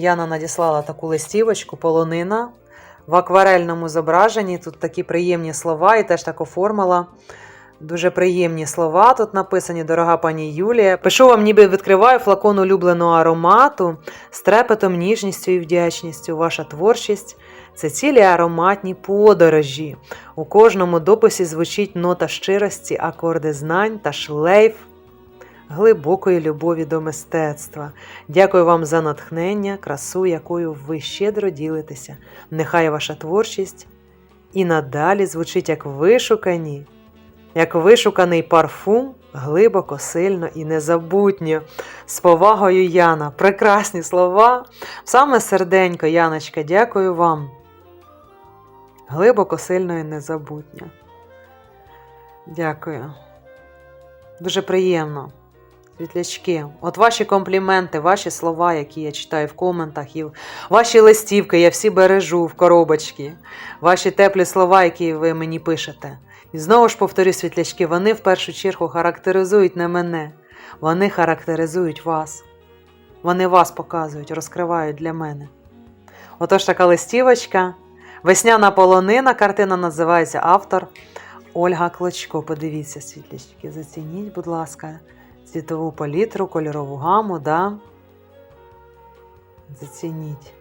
Яна надіслала таку листівочку, полонина в акварельному зображенні. Тут такі приємні слова, і теж так оформила. Дуже приємні слова тут написані, дорога пані Юлія. Пишу вам, ніби відкриваю флакон улюбленого аромату з трепетом, ніжністю і вдячністю. Ваша творчість це цілі ароматні подорожі. У кожному дописі звучить нота щирості, акорди знань та шлейф глибокої любові до мистецтва. Дякую вам за натхнення, красу, якою ви щедро ділитеся. Нехай ваша творчість і надалі звучить як вишукані, як вишуканий парфум, глибоко, сильно і незабутньо. З повагою Яна. Прекрасні слова. Саме серденько, Яночка, дякую вам. Глибоко, сильно і незабутньо. Дякую. Дуже приємно. Світлячки, от ваші компліменти, ваші слова, які я читаю в коментах, і ваші листівки, я всі бережу в коробочки, ваші теплі слова, які ви мені пишете. І знову ж повторю, світлячки, вони в першу чергу характеризують не мене, вони характеризують вас. Вони вас показують, розкривають для мене. Отож така листівочка. Весняна полонина, картина називається автор Ольга Клочко. Подивіться, світлячки, зацініть, будь ласка світову палітру, кольорову гаму, да? Зацініть.